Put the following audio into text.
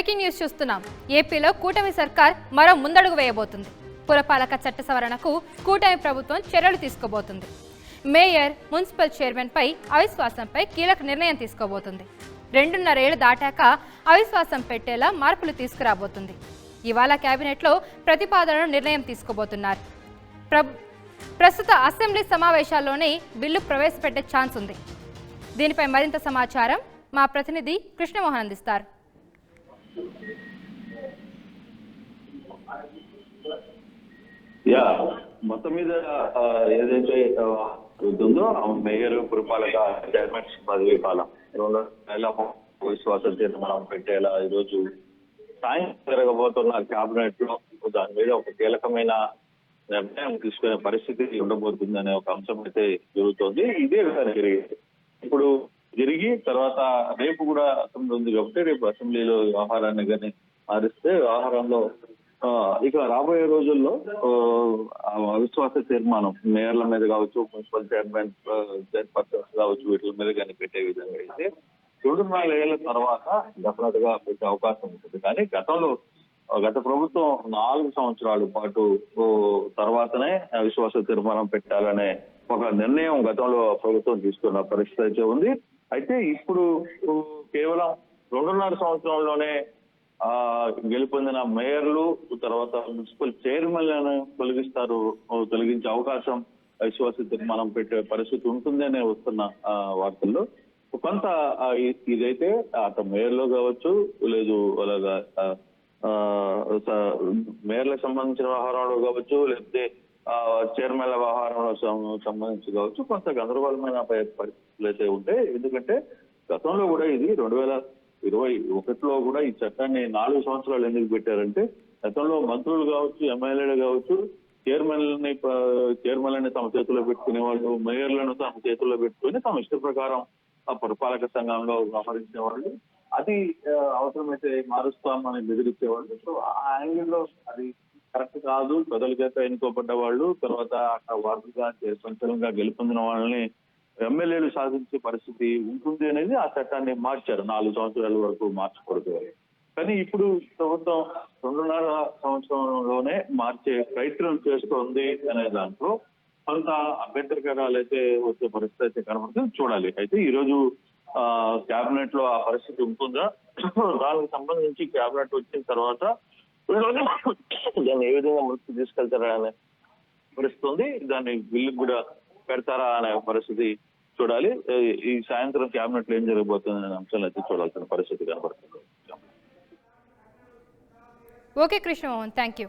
News చూస్తున్నాం. ఏపీలో కూటమి సర్కార్ మరో ముందడుగు వేయబోతుంది. పురపాలక చట్ట సవరణకు కూటమి ప్రభుత్వం చర్యలు తీసుకోబోతుంది. మేయర్ మున్సిపల్ చైర్మన్పై అవిశ్వాసంపై కీలక నిర్ణయం తీసుకోబోతుంది. రెండున్నరేళ్ళు దాటాక అవిశ్వాసం పెట్టేలా మార్పులు తీసుకురాబోతుంది. ఇవాళ కేబినెట్లో ప్రతిపాదనను నిర్ణయం తీసుకోబోతున్నారు. ప్ర- ప్రస్తుత అసెంబ్లీ సమావేశాల్లోనే బిల్లు ప్రవేశపెట్టే ఛాన్స్ ఉంది. దీనిపై మరింత సమాచారం మా ప్రతినిధి కృష్ణమోహన్ అందిస్తారు. యా మొత్తం మీద ఏదైతే ఆ, ఉందో మేయర్ పురపాలక చైర్మన్ పదవి కాలం రెండు మనం పెట్టేలా ఈరోజు సాయంత్రం జరగబోతున్న క్యాబినెట్లో దాని మీద ఒక కీలకమైన నిర్ణయం తీసుకునే పరిస్థితి ఉండబోతుంది ఒక అంశం అయితే జరుగుతోంది. ఇదే విధంగా జరిగింది. ఇప్పుడు జరిగి తర్వాత రేపు కూడా అసెంబ్లీ ఉంది కాబట్టి రేపు అసెంబ్లీలో వ్యవహారాన్ని కానీ మారిస్తే వ్యవహారంలో ఆ, ఇక రాబోయే రోజుల్లో అవిశ్వాస తీర్మానం మేయర్ల మీద కావచ్చు మున్సిపల్ చైర్మన్ చైర్పర్సన్స్ కావచ్చు వీటి మీద కానీ పెట్టే విధంగా అయితే రెండు నాలుగేళ్ళ తర్వాత డెఫినెట్గా పెట్టే అవకాశం ఉంటుంది. కానీ గతంలో గత ప్రభుత్వం నాలుగు సంవత్సరాల పాటు తర్వాతనే అవిశ్వాస తీర్మానం పెట్టాలనే ఒక నిర్ణయం గతంలో ప్రభుత్వం తీసుకున్న పరిస్థితి అయితే ఉంది. అయితే ఇప్పుడు కేవలం రెండున్నర సంవత్సరంలోనే ఆ గెలుపొందిన మేయర్లు తర్వాత మున్సిపల్ చైర్మన్లను తొలగిస్తారు తొలగించే అవకాశం విశ్వాస తీర్మానం పెట్టే పరిస్థితి ఉంటుంది అనే వస్తున్న వార్తల్లో. కొంత ఇదైతే అటు మేయర్లో కావచ్చు లేదు అలాగా మేయర్లకు సంబంధించిన వ్యవహారంలో కావచ్చు లేకపోతే చీరమేళ చైర్మన్ల వ్యవహారంలో సంబంధించి కావచ్చు కొంత గందరగోళమైన పరిస్థితులు అయితే ఉంటాయి ఎందుకంటే గతంలో కూడా ఇది రెండు వేల ఇరవై ఒకటిలో కూడా ఈ చట్టాన్ని నాలుగు సంవత్సరాలు ఎందుకు పెట్టారంటే గతంలో మంత్రులు కావచ్చు ఎమ్మెల్యేలు కావచ్చు చైర్మన్లని చైర్మన్లని తమ చేతుల్లో పెట్టుకునే వాళ్ళు మేయర్లను తమ చేతుల్లో పెట్టుకుని తమ ఇష్ట ప్రకారం ఆ పురపాలక సంఘంలో వ్యవహరించే వాళ్ళు అది అవసరమైతే మారుస్తామని బెదిరించేవాళ్ళు సో ఆ యాంగిల్లో అది కరెక్ట్ కాదు. ప్రజల చేత ఎన్నుకోబడ్డ వాళ్ళు తర్వాత అక్కడ వార్డుగా సంచలనంగా గెలుపొందిన వాళ్ళని ఎమ్మెల్యేలు సాధించే పరిస్థితి ఉంటుంది అనేది ఆ చట్టాన్ని మార్చారు. నాలుగు సంవత్సరాల వరకు మార్చకూడదు అని. కానీ ఇప్పుడు ప్రభుత్వం రెండున్నర సంవత్సరంలోనే మార్చే ప్రయత్నం చేస్తోంది అనే దాంట్లో కొంత అభ్యంతరకరాలు అయితే వచ్చే పరిస్థితి అయితే కనబడుతుంది. చూడాలి. అయితే ఈ రోజు క్యాబినెట్లో ఆ పరిస్థితి ఉంటుందా? దానికి సంబంధించి క్యాబినెట్ వచ్చిన తర్వాత దాన్ని ఏ విధంగా ముందుకు తీసుకెళ్తారా అనే పరిస్థితుంది. దాన్ని బిల్లు కూడా పెడతారా అనే పరిస్థితి చూడాలి. ఈ- సాయంత్రం క్యాబినెట్లో ఏం జరగబోతుంది అనే అంశాలు అయితే చూడాల్సిన పరిస్థితి కనబడుతుంది. Okay Krishnamohan thank you